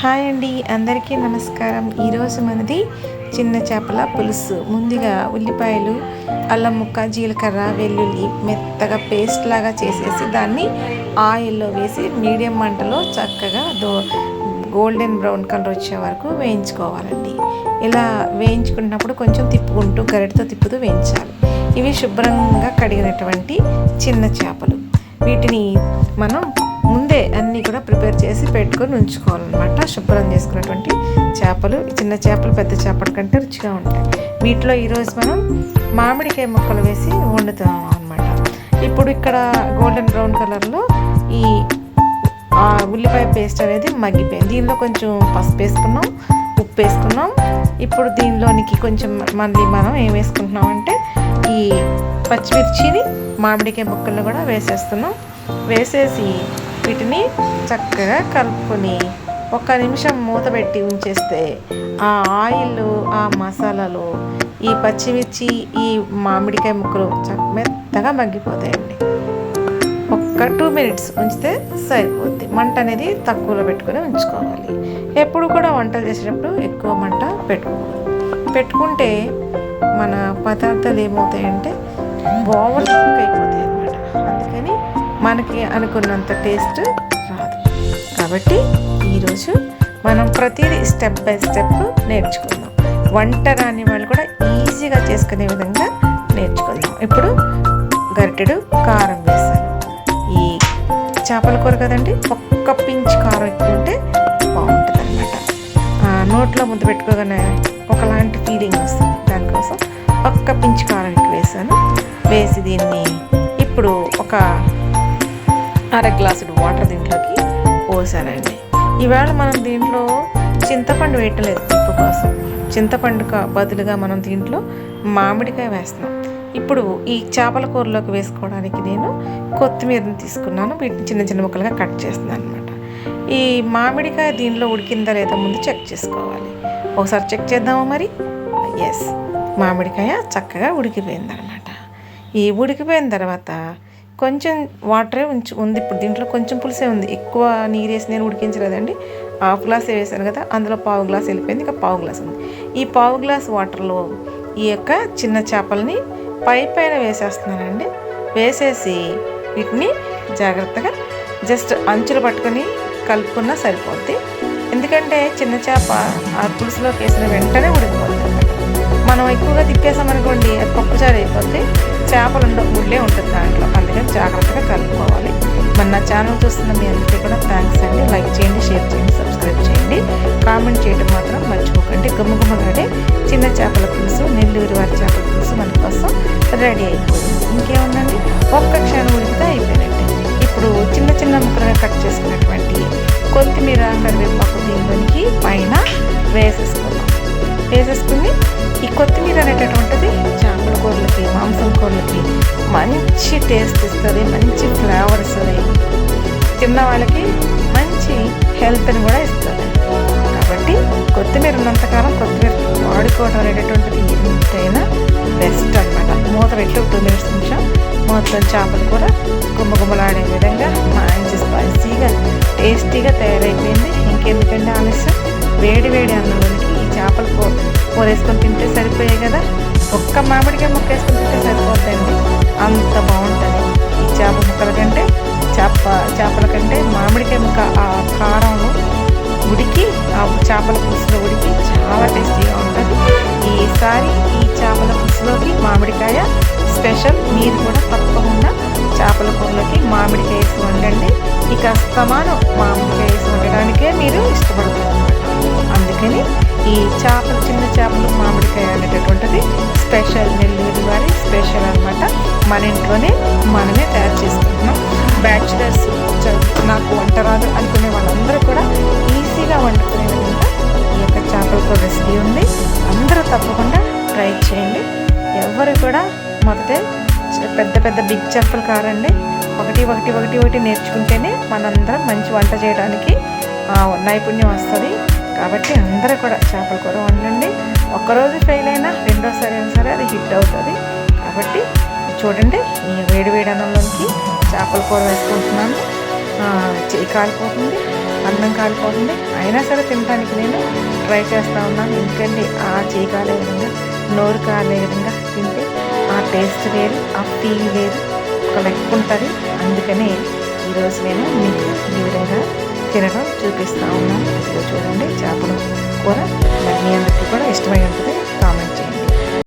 Hi అండి అందరికీ నమస్కారం. ఈరోజు మనది చిన్న చేపల పులుసు. ముందుగా ఉల్లిపాయలు అల్లం ముక్క జీలకర్ర వెల్లుల్లి మెత్తగా పేస్ట్ లాగా చేసేసి దాన్ని ఆయిల్లో వేసి మీడియం మంటలో చక్కగా దో గోల్డెన్ బ్రౌన్ కలర్ వచ్చే వరకు వేయించుకోవాలండి. ఇలా వేయించుకున్నప్పుడు కొంచెం తిప్పుకుంటూ గరిటతో తిప్పుతూ వేయించాలి. ఇవి శుభ్రంగా కడిగినటువంటి చిన్న చేపలు. వీటిని మనం ముందే అన్నీ కూడా ప్రిపేర్ చేసి పెట్టుకొని ఉంచుకోవాలన్నమాట. శుభ్రం చేసుకున్నటువంటి చేపలు. చిన్న చేపలు పెద్ద చేపల కంటే రుచిగా ఉంటాయి. వీటిలో ఈరోజు మనం మామిడికాయ ముక్కలు వేసి వండుతాం అనమాట ఇప్పుడు ఇక్కడ గోల్డెన్ బ్రౌన్ కలర్లో ఈ ఉల్లిపాయ పేస్ట్ అనేది మగ్గిపోయింది. దీనిలో కొంచెం పసుపు వేసుకున్నాం ఉప్పు వేసుకున్నాం. ఇప్పుడు దీనిలోనికి కొంచెం మళ్ళీ మనం ఏం వేసుకుంటున్నాం అంటే ఈ పచ్చిమిర్చిని మామిడికాయ ముక్కలను కూడా వేసేస్తున్నాం. వేసేసి వీటిని చక్కగా కలుపుకొని ఒక నిమిషం మూత పెట్టి ఉంచేస్తే ఆ ఆయిల్ ఆ మసాలాలు ఈ పచ్చిమిర్చి ఈ మామిడికాయ ముక్కలు చక్క మెత్తగా మగ్గిపోతాయండి. ఒక్క టూ మినిట్స్ ఉంచితే సరిపోద్ది. మంట అనేది తక్కువలో పెట్టుకొని ఉంచుకోవాలి. ఎప్పుడు కూడా వంటలు చేసేటప్పుడు ఎక్కువ మంట పెట్టుకోవాలి. పెట్టుకుంటే మన పదార్థాలు ఏమవుతాయంటే ఓవర్ కుక్ అయిపోతాయి అనమాట అందుకని మనకి అనుకున్నంత టేస్ట్ రాదు. కాబట్టి ఈరోజు మనం ప్రతిదీ స్టెప్ బై స్టెప్ నేర్చుకుందాం. వంట రాని వాళ్ళు కూడా ఈజీగా చేసుకునే విధంగా నేర్చుకుందాం. ఇప్పుడు గరిటెడు కారం వేసాను. ఈ చేపల కూర కదండి ఒక్క పించ్ కారం ఎక్కువ ఉంటే బాగుంటుంది అనమాట నోట్లో ముద్ద పెట్టుకోగానే ఒకలాంటి ఫీలింగ్ వస్తుంది. దానికోసం ఒక్క పించ్ కారం ఎక్కువ వేసాను. వేసి దీన్ని అర గ్లాసుడు వాటర్ దీంట్లోకి పోసానండి ఈవేళ మనం దీంట్లో చింతపండు వేయట్లేదు ఉప్పు కోసం. చింతపండు బదులుగా మనం దీంట్లో మామిడికాయ వేస్తున్నాం. ఇప్పుడు ఈ చేపల కూరలోకి వేసుకోవడానికి నేను కొత్తిమీరని తీసుకున్నాను. వీటిని చిన్న చిన్న ముక్కలుగా కట్ చేస్తున్నాను అనమాట ఈ మామిడికాయ దీనిలో ఉడికిందా లేదా ముందు చెక్ చేసుకోవాలి. ఒకసారి చెక్ చేద్దామా మరి? ఎస్ మామిడికాయ చక్కగా ఉడికిపోయిందనమాట ఈ ఉడికిపోయిన తర్వాత కొంచెం వాటరే ఉంచి ఉంది. ఇప్పుడు దీంట్లో కొంచెం పులుసే ఉంది. ఎక్కువ నీరు వేసి నేను ఉడికించలేదండి. హాఫ్ గ్లాస్ వేసాను కదా అందులో పావు గ్లాస్ వెళ్ళిపోయింది. ఇంకా పావు గ్లాస్ ఉంది. ఈ పావు గ్లాస్ వాటర్లో ఈ యొక్క చిన్న చేపల్ని పై పైన వేసేస్తున్నానండి. వేసేసి వీటిని జాగ్రత్తగా జస్ట్ అంచులు పట్టుకొని కలుపుకున్నా సరిపోద్ది. ఎందుకంటే చిన్న చేప ఆ పులుసులోకి వేసిన వెంటనే ఉడికిపోతుంది. మనం ఎక్కువగా తిప్పేసామనుకోండి అది పప్పుచారు అయిపోతే చేపలు ఉండ ముళ్ళే ఉంటుంది దాంట్లో. అందుకని జాగ్రత్తగా కలుపుకోవాలి. మన నా ఛానల్ చూస్తున్న మీ అందరికీ కూడా థ్యాంక్స్ అండి. లైక్ చేయండి షేర్ చేయండి సబ్స్క్రైబ్ చేయండి. కామెంట్ చేయడం మాత్రం మర్చిపోకండి. గుమ్మగుమ్మలాడే చిన్న చేపల పులుసు నెల్లూరు వారి చేపల పులుసు మన కోసం రెడీ అయిపోయింది. ఇంకేముందండి? ఒక్క క్షణం ఉడికితే అయిపోయినట్టు. ఇప్పుడు చిన్న చిన్న ముక్కలుగా కట్ చేసుకున్నటువంటి కొత్తిమీర కరివేపాకు దీనిలోనికి పైన వేసేసుకున్నాం వేసేసుకుని ఈ కొత్తిమీర అనేటటువంటిది చేపల కూరలకి మాంసం కూరలకి మంచి టేస్ట్ ఇస్తుంది మంచి ఫ్లేవర్ ఇస్తుంది తిన్న వాళ్ళకి మంచి హెల్త్ని కూడా ఇస్తుంది. కాబట్టి కొత్తిమీర ఉన్నంతకాలం కొత్తిమీర వాడుకోవడం అనేటటువంటిది ఎంతైనా బెస్ట్ అనమాట మూత పెట్టి టూ మినిట్స్ నిమిషం మొత్తం చేపలు కూర గుమ్మగుమ్మలాడే విధంగా మంచి స్పైసీగా టేస్టీగా తయారైపోయింది. ఇంకెందుకంటే ఆలస్యం? వేడి వేడి అన్నంలోనికి ఈ చేపలు కూర కూర ఒక్క మామిడికాయ ముక్క వేసుకుంటే సరిపోతుంది అంత బాగుంటుంది. ఈ చేప ముక్కల కంటే చేప చేపల కంటే మామిడికాయ ముక్క ఆ కారంలో ఉడికి ఆ చేపల పులుసులో ఉడికి చాలా టేస్టీగా ఉంటుంది. ఈసారి ఈ చేపల పులుసులోకి మామిడికాయ స్పెషల్. మీరు కూడా తప్పకుండా చేపల కూరలోకి మామిడికాయ వేసి వండండి. ఇక అస్తమానం మామిడికాయ వేసి వండడానికే మీరు ఇష్టపడతారు అందుకని ఈ చేపలు చిన్న చేపలు మామిడికాయ అనేటటువంటిది స్పెషల్ నెల్లూరు వారి స్పెషల్ అనమాట మన ఇంట్లోనే మనమే తయారు చేసుకుంటున్నాం. బ్యాచులర్స్ నాకు వంట రాదు అనుకునే వాళ్ళందరూ కూడా ఈజీగా వండుకునే విధంగా ఈ యొక్క చేపలతో రెసిపీ ఉంది. అందరూ తప్పకుండా ట్రై చేయండి. ఎవరు కూడా మొదటే పెద్ద పెద్ద బిగ్ చేపలు కారండి. ఒకటి ఒకటి ఒకటి ఒకటి నేర్చుకుంటేనే మనందరం మంచి వంట చేయడానికి నైపుణ్యం వస్తుంది. కాబట్టి అందరూ కూడా చేపల కూర వండండి. ఒక్కరోజు ఫెయిల్ అయినా రెండోసారి అయినా సరే అది హిట్ అవుతుంది. కాబట్టి చూడండి ఈ వేడి వేడి అన్నంలోకి చేపల కూర వేసుకుంటున్నాను. చేయి కాలిపోతుంది అన్నం కాలిపోతుంది. అయినా సరే తినడానికి నేను ట్రై చేస్తూ ఉన్నాను. ఎందుకంటే ఆ చేయి కాలే విధంగా నోరు కాలే విధంగా తింటే ఆ టేస్ట్ వేరు ఆ ఫీల్ వేరు. ఒక లెక్క ఉంటుంది. అందుకనే ఈరోజు నేను మీకు ఈ విధంగా తినడం చూపిస్తూ ఉన్నాం. ఇప్పుడు చూడండి చేపల కూర. మరి మీ అందరికీ కూడా ఇష్టమై ఉంటుంది.